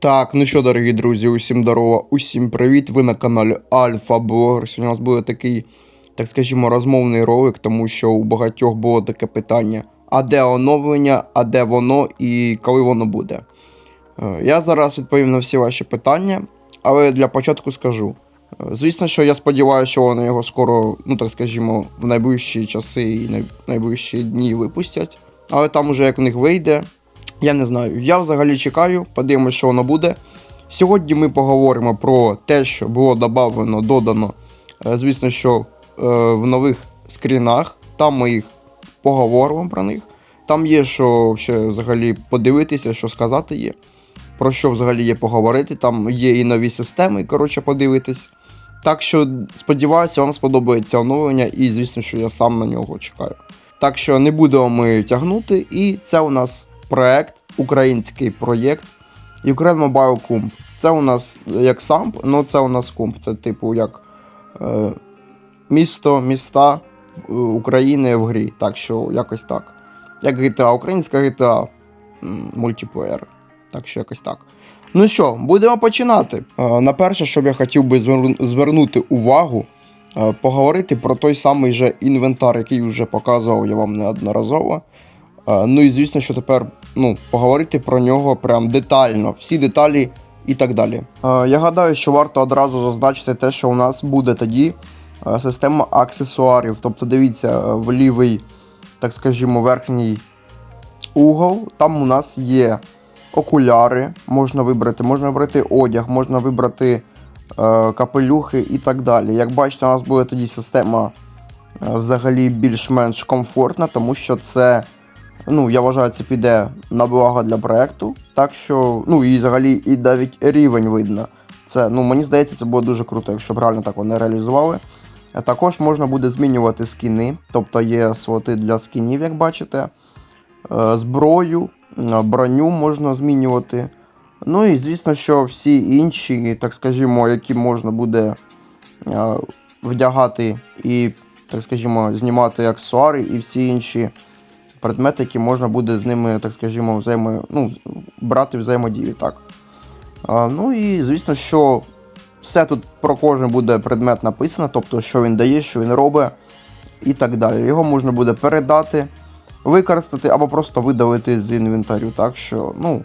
Так, ну що, дорогі друзі, усім здорово, усім привіт. Ви на каналі Альфа Блогер. Сьогодні у нас буде такий, так скажімо, розмовний ролик, тому що у багатьох було таке питання: а де оновлення, а де воно і коли воно буде? Е, Я зараз відповім на всі ваші питання, але для початку скажу. Е, Звісно, що я сподіваюся, що вони його скоро, ну так скажімо, в найближчі часи і найближчі дні випустять. Але там уже як в них вийде, я не знаю. Я взагалі чекаю, подивимось, що воно буде. Сьогодні ми поговоримо про те, що було додано, додано. е, Звісно, що е, в нових скрінах. Там ми їх поговоримо про них. Там є що взагалі подивитися, що сказати є. Про що взагалі є поговорити. Там є і нові системи, коротше, подивитись. Так що сподіваюся, вам сподобається оновлення, і звісно, що я сам на нього чекаю. Так що не будемо ми тягнути, і це у нас проект, український проєкт Ukraine Mobile Comp. Це у нас як самп, але це у нас комп. Це типу як е, місто, міста України в грі. Так що якось так. Як GTA, українська GTA мультиплеєр. Так що якось так. Ну що, будемо починати. Е, На перше, що я хотів би звернути увагу, е, поговорити про той самий же інвентар, який вже показував я вам неодноразово. Е, Ну і звісно, що тепер ну, поговорити про нього прям детально, всі деталі і так далі. Е, Я гадаю, що варто одразу зазначити те, що у нас буде тоді е, система аксесуарів. Тобто, дивіться, е, в лівий, так скажімо, верхній угол, там у нас є окуляри, можна вибрати, можна вибрати одяг, можна вибрати капелюхи і так далі. Як бачите, у нас буде тоді система взагалі більш-менш комфортна, тому що це, ну, я вважаю, це піде на благо для проекту. Так що, ну і взагалі і навіть рівень видно. Це, ну, мені здається, це було дуже круто, якщо б реально так вони реалізували. А також можна буде змінювати скіни, тобто є слоти для скінів, як бачите. Е, Зброю, е, броню можна змінювати. Ну і звісно, що всі інші, так скажімо, які можна буде е, вдягати і, так скажімо, знімати аксесуари і всі інші предмети, які можна буде з ними, так скажімо, взаємо, ну, брати взаємодію. Так. А, ну і звісно, що все тут про кожен буде предмет написано, тобто, що він дає, що він робить і так далі. Його можна буде передати, використати або просто видалити з інвентарю. Так що, ну,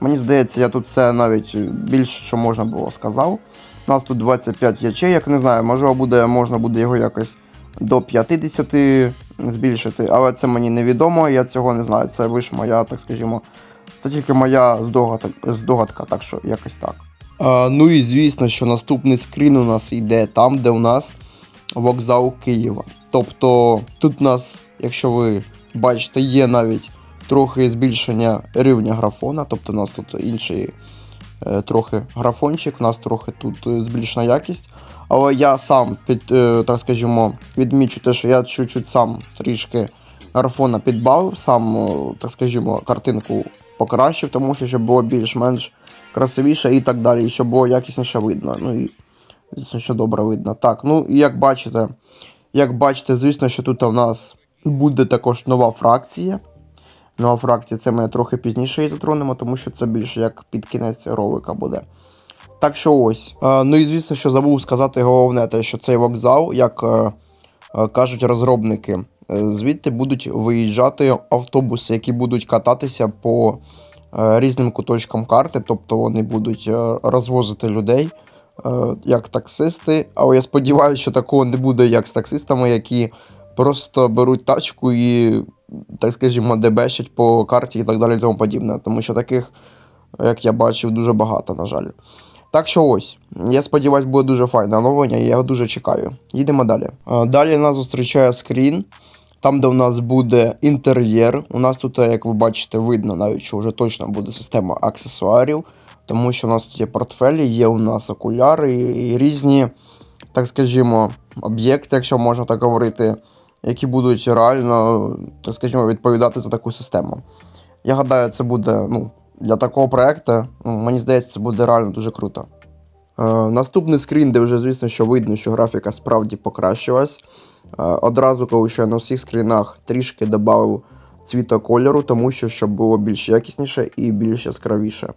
мені здається, я тут це навіть більше, що можна було сказав. У нас тут 25 ячеїк, не знаю, можливо, буде, можна буде його якось до 50 збільшити, але це мені невідомо, я цього не знаю. Це лише моя, так скажімо, це тільки моя здогадка, здогадка так що якось так. А, ну і звісно, що наступний скрін у нас йде там, де у нас вокзал Києва. Тобто тут у нас, якщо ви бачите, є навіть трохи збільшення рівня графона, тобто у нас тут інший трохи графончик, у нас трохи тут е, збільшена якість. Але я сам під, е, так скажімо, відмічу те, що я чуть-чуть сам трішки графона підбавив, сам, е, так скажімо, картинку покращив, тому що щоб було більш-менш красивіше і так далі, і щоб було якісніше видно. Ну і що добре видно. Так, ну і як бачите, як бачите, звісно, що тут у нас буде також нова фракція. Нова фракція це ми трохи пізніше її затронемо, тому що це більше як під кінець ролика буде. Так що ось. Е, ну і звісно, що забув сказати головне, те, що цей вокзал, як е, е, кажуть розробники, звідти будуть виїжджати автобуси, які будуть кататися по різним куточкам карти, тобто вони будуть розвозити людей як таксисти. Але я сподіваюся, що такого не буде, як з таксистами, які просто беруть тачку і, так скажімо, дебещать по карті і так далі і тому подібне. Тому що таких, як я бачив, дуже багато, на жаль. Так що ось, я сподіваюся, буде дуже файне оновлення, і я його дуже чекаю. Їдемо далі. Далі нас зустрічає скрін, там, де у нас буде інтер'єр. У нас тут, як ви бачите, видно навіть, що вже точно буде система аксесуарів, тому що у нас тут є портфелі, є у нас окуляри і різні, так скажімо, об'єкти, якщо можна так говорити, які будуть реально, скажімо, відповідати за таку систему. Я гадаю, це буде ну, для такого проекту, ну, мені здається, це буде реально дуже круто. Е, наступний скрін, де вже, звісно, що видно, що графіка справді покращилась. Е, одразу кажу, що я на всіх скрінах трішки додав цвіта кольору, тому що щоб було більш якісніше і більш яскравіше.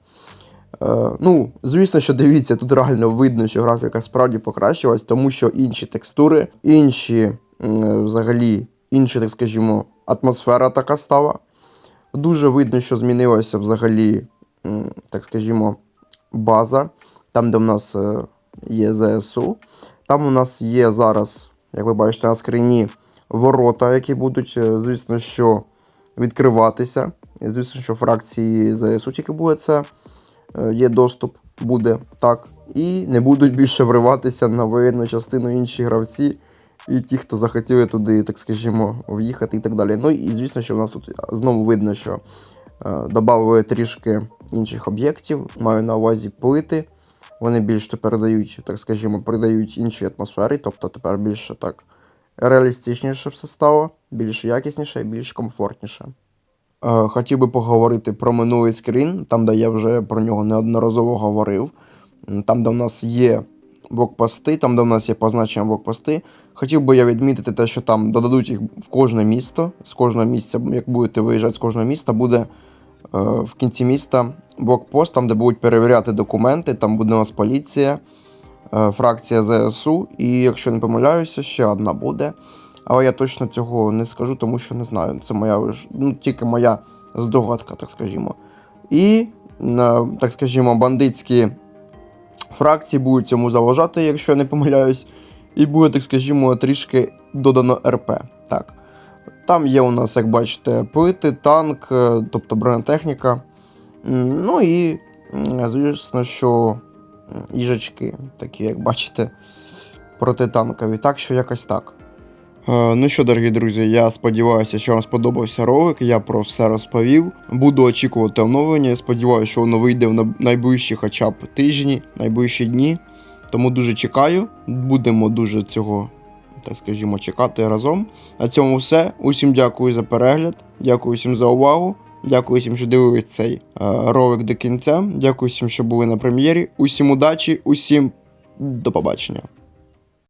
Е, ну, звісно, що дивіться, тут реально видно, що графіка справді покращилась, тому що інші текстури, інші, взагалі, інші, так скажімо, атмосфера така стала. Дуже видно, що змінилася взагалі, так скажімо, база, там, де в нас е, є ЗСУ. Там у нас є зараз, як ви бачите, на скрині ворота, які будуть, е, звісно, що відкриватися. Звісно, що фракції ЗСУ тільки буде це е, є доступ, буде так. І не будуть більше вриватися на воєнну частину інші гравці. І ті, хто захотіли туди, так скажімо, в'їхати і так далі. Ну і звісно, що в нас тут знову видно, що е, додали трішки інших об'єктів, маю на увазі плити. Вони більш тепер дають, так скажімо, придають інші атмосфери, тобто тепер більше так реалістичніше все стало, більш якісніше і більш комфортніше. Е, Хотів би поговорити про минулий скрін, там, де я вже про нього неодноразово говорив. Там, де в нас є блокпости, там, де в нас є позначення блокпости. Хотів би я відмітити те, що там додадуть їх в кожне місто. З кожного місця, як будете виїжджати з кожного міста, буде е, в кінці міста блокпост, там, де будуть перевіряти документи, там буде у нас поліція, е, фракція ЗСУ, і якщо не помиляюся, ще одна буде. Але я точно цього не скажу, тому що не знаю. Це моя ну, тільки моя здогадка, так скажімо. І, е, так скажімо, бандитські фракції будуть цьому заважати, якщо я не помиляюсь. І буде, так скажімо, трішки додано РП. Так. Там є у нас, як бачите, плити, танк, е, тобто бронетехніка. Ну і, звісно, що їжачки, такі, як бачите, протитанкові. Так що якось так. Е, Ну що, дорогі друзі, я сподіваюся, що вам сподобався ролик. Я про все розповів. Буду очікувати оновлення. Я сподіваюся, що воно вийде в найближчі хоча б тижні, найближчі дні. Тому дуже чекаю. Будемо дуже цього, так скажімо, чекати разом. На цьому все. Усім дякую за перегляд. Дякую всім за увагу. Дякую всім, що дивились цей е, ролик до кінця. Дякую всім, що були на прем'єрі. Усім удачі, усім до побачення.